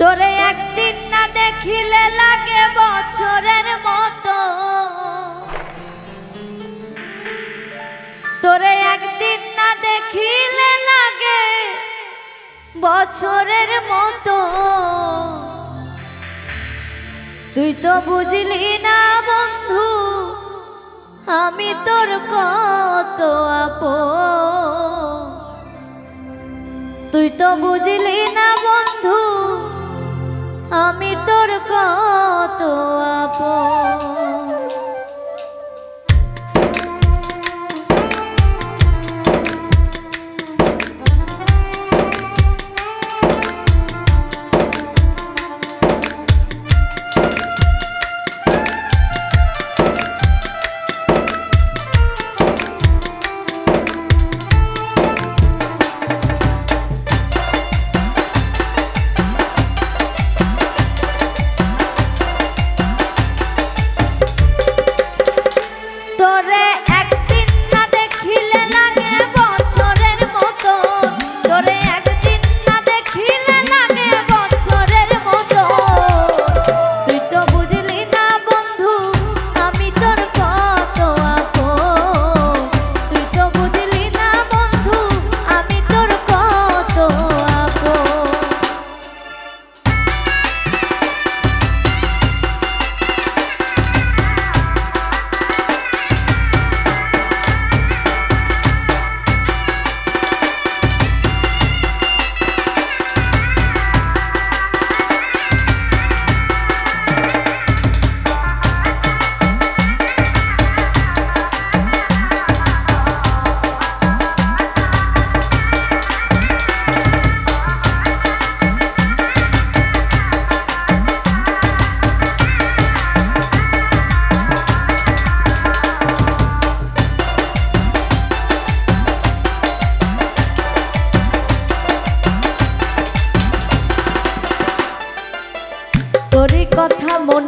তোরে একদিন না দেখিলে লাগে বছরের মতো। তোরে একদিন না দেখিলে লাগে বছরের মতো। তুই তো বুঝলি না বন্ধু, আমি তোর কত আপ তুই তো বুঝলি না বন্ধু আমি তোর কত আপন?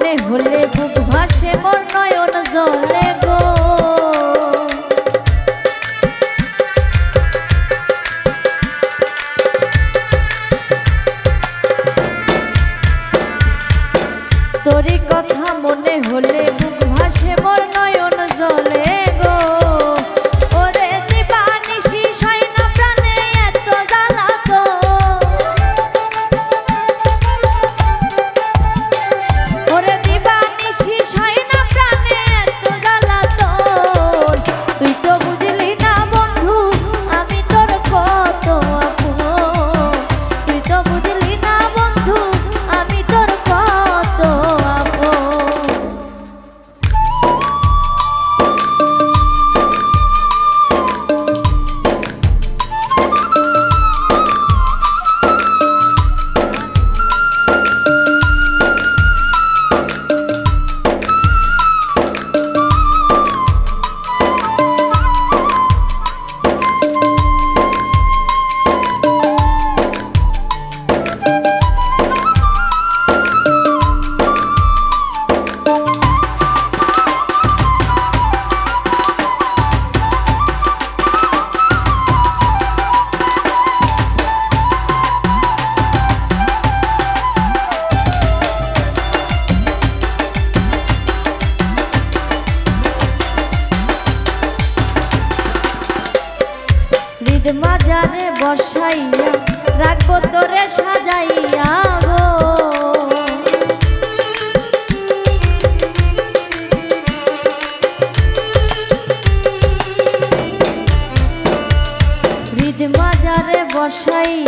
হলে হলে বুক ভাসে মোর নয়ন জলে গো। তোরে কথা মনে হলে বসাইয়া রাখব তোরে সাজাইয়া গো। হৃদ মাজারে বসাইয়া